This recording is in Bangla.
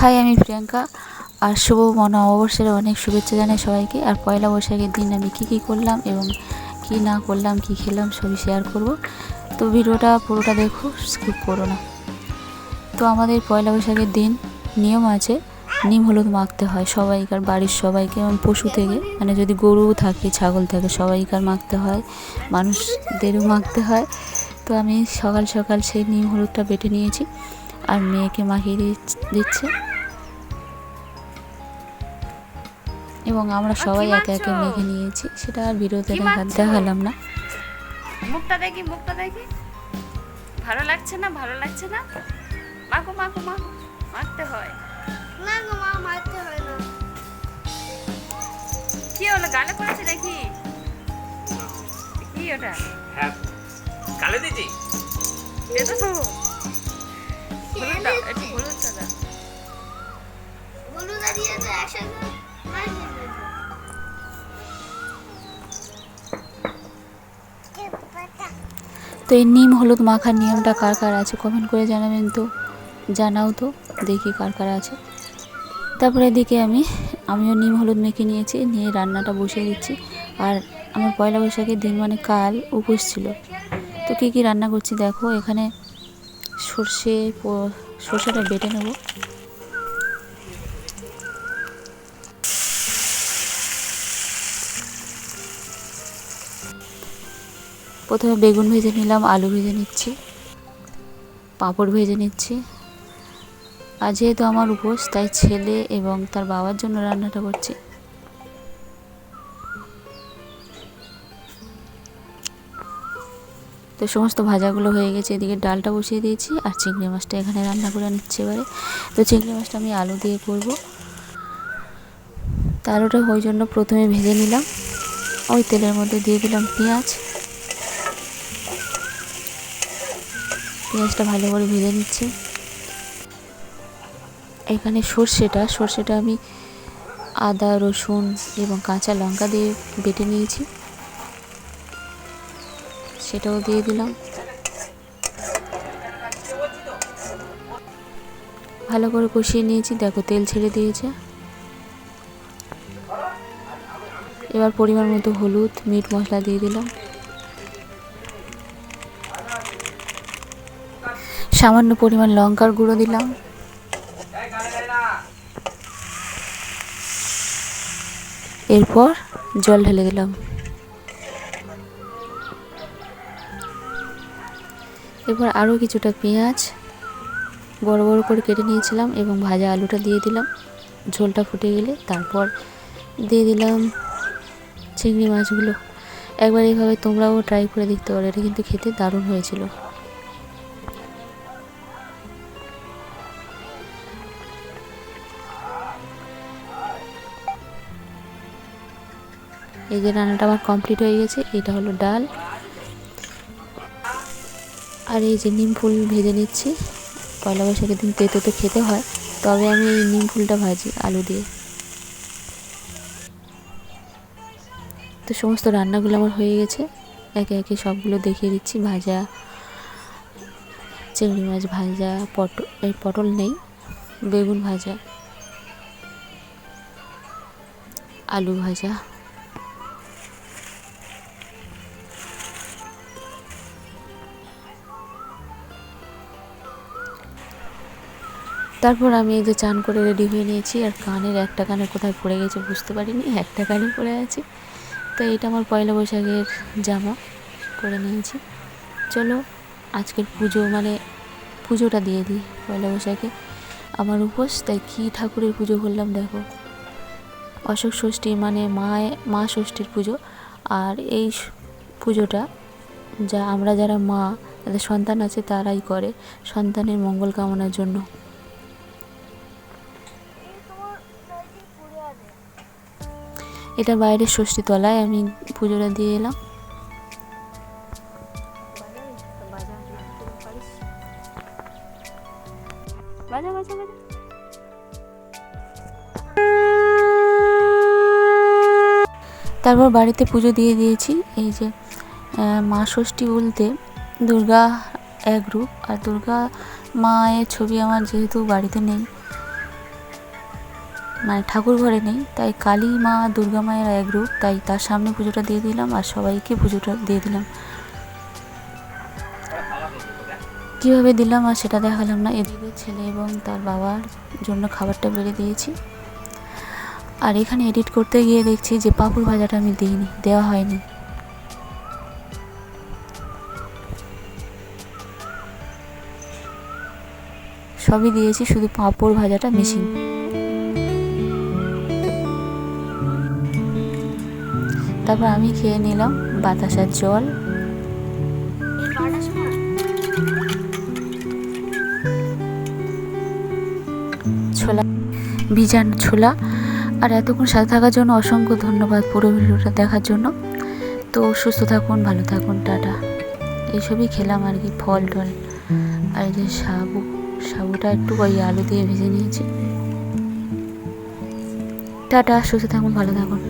হাই, আমি প্রিয়াঙ্কা। আর শুভ নববর্ষের অনেক শুভেচ্ছা জানাই সবাইকে। আর পয়লা বৈশাখের দিন আমি কী কী করলাম এবং কী না করলাম, কী খেলাম, সবই শেয়ার করব। তো ভিডিওটা পুরোটা দেখো স্কিপ করো না। তো আমাদের পয়লা বৈশাখের দিন নিয়ম আছে, নিম হলুদ মাখতে হয়। সবাইকার বাড়ির সবাইকে এবং পশু থেকে মানে যদি গরু থাকে, ছাগল থাকে, সবাইকার মাখতে হয়। মানুষদেরও মাখতে হয়। তো আমি সকাল সকাল সেই নিম হলুদটা বেটে নিয়েছি। আর মেয়েকে মাখিয়ে দিচ্ছ- এবং আমরা সবাই একে একে মেখে নিয়েছি। সেটা আর ভিডিওতে কি দেখা- দেখালাম না। মুখটা দেখি মুখটা দেখি। ভালো লাগছে না? ভালো লাগছে না? মাকো মাকো মাখো। মাখতে হয়। না গো মা মারতে হয় না। কি হলো? গালে পড়েছে নাকি? কি ওটা? হ্যাঁ কালে দিদি এটা তো হলুদটা একটু হলুদটা দাও। হলুদ দিয়ে তো একসাথে তো এই নিম হলুদ মাখার নিয়মটা কার কার আছে? কমেন্ট করে জানাবেন তো। জানাও তো, দেখি কার কার আছে। তারপরে এদিকে আমি, আমিও নিম হলুদ মেখে নিয়েছি, নিয়ে রান্নাটা বসিয়ে দিচ্ছি। আর আমার পয়লা বৈশাখের দিন মানে কাল উপোস ছিল। তো কী কী রান্না করছি দেখো, এখানে সর্ষে সর্ষেটা বেটে নেব। প্রথমে বেগুন ভেজে নিলাম, আলু ভেজে নিচ্ছি, পাঁপড় ভেজে নিচ্ছি। আর যেহেতু আমার উপোস, তাই ছেলে এবং তার বাবার জন্য রান্নাটা করছি। তো সমস্ত ভাজাগুলো হয়ে গেছে, এদিকে ডালটা বসিয়ে দিয়েছি, আর চিংড়ি মাছটা এখানে রান্না করে নিচ্ছি এবারে। তো চিংড়ি মাছটা আমি আলু দিয়ে করব। তা আলুটা ওই জন্য প্রথমে ভেজে নিলাম। ওই তেলের মধ্যে দিয়ে দিলাম পেঁয়াজ। পেঁয়াজটা ভালো করে ভেজে নিচ্ছি। এখানে সর্ষেটা সর্ষেটা আমি আদা, রসুন এবং কাঁচা লঙ্কা দিয়ে বেটে নিয়েছি। সেটাও দিয়ে দিলাম। ভালো করে কষিয়ে নিয়েছি। দেখো তেল ছেড়ে দিয়েছে। এবার পরিমাণ মতো হলুদ, মিট মশলা দিয়ে দিলাম। সামান্য পরিমাণ লঙ্কার গুঁড়ো দিলাম। এরপর জল ঢেলে দিলাম। এরপর আরও কিছুটা পেঁয়াজ বড় বড় করে কেটে নিয়েছিলাম এবং ভাজা আলুটা দিয়ে দিলাম। ঝোলটা ফুটে গেলে তারপর দিয়ে দিলাম চিংড়ি মাছগুলো। একবার এইভাবে তোমরাও ট্রাই করে দেখতে পারো, এটা কিন্তু খেতে দারুণ হয়েছিল। এই যে রান্নাটা আমার কমপ্লিট হয়ে গেছে, এটা হলো ডাল। আর এই যে নিম ফুল ভেজে নিচ্ছি। পয়লা বৈশাখের দিন তেতো তো খেতে হয়, তবে আমি এই নিম ফুলটা ভাজি আলু দিয়ে। তো সমস্ত রান্নাগুলো আমার হয়ে গেছে। একে একে সবগুলো দেখিয়ে দিচ্ছি। ভাজা চিংড়ি মাছ ভাজা, পটল, এই পটল নেই, বেগুন ভাজা, আলু ভাজা। তারপর আমি এই যে চান করে রেডি হয়ে নিয়েছি, আর কানের একটা কানে কোথায় পড়ে গেছে বুঝতে পারিনি, একটা কানে পড়ে আছে। তো এটা আমার পয়লা বৈশাখের জামা, পরে নিয়েছি। চলো, আজকের পুজো মানে পুজোটা দিয়ে দিই পয়লা বৈশাখে। আমার উপোস, তাই কী ঠাকুরের পুজো করলাম দেখো। অশোক ষষ্ঠী মানে মায়, মা ষষ্ঠীর পুজো, আর এই পুজোটা যা আমরা যারা মা, তাদের সন্তান আছে তারাই করে সন্তানের মঙ্গল কামনার জন্য। এটা বাইরের ষষ্ঠী তলায় আমি পুজোটা দিয়ে এলাম। তারপর বাড়িতে পুজো দিয়ে দিয়েছি। এই যে মা ষষ্ঠী বলতে দুর্গা এক রূপ, আর দুর্গা মায়ের ছবি আমার যেহেতু বাড়িতে নেই মানে ঠাকুর ঘরে নেই, তাই কালী মা দুর্গা মায়ের এক রূপ, তাই তার সামনে পুজোটা দিয়ে দিলাম আর সবাইকে পুজোটা দিয়ে দিলাম। কীভাবে দিলাম আর সেটা দেখালাম না, এদিকে ছেলে এবং তার বাবার জন্য খাবারটা বেড়ে দিয়েছি। আর এখানে এডিট করতে গিয়ে দেখছি যে পাঁপড় ভাজাটা আমি দিইনি, দেওয়া হয়নি। সবই দিয়েছি, শুধু পাঁপড় ভাজাটা মিশিং তারপর আমি খেয়ে নিলাম বাতাসার জল। ছোলা, ভিজান ছোলা। আর এতক্ষণ সাথে থাকার জন্য অসংখ্য ধন্যবাদ পুরো ভিডিওটা দেখার জন্য। তো সুস্থ থাকুন, ভালো থাকুন, টাটা। এইসবই খেলাম আর কি, ফল টল। আর এই যে সাবু, সাবুটা একটু ওই আলু দিয়ে ভেজে নিয়েছি। টাটা, সুস্থ থাকুন, ভালো থাকুন।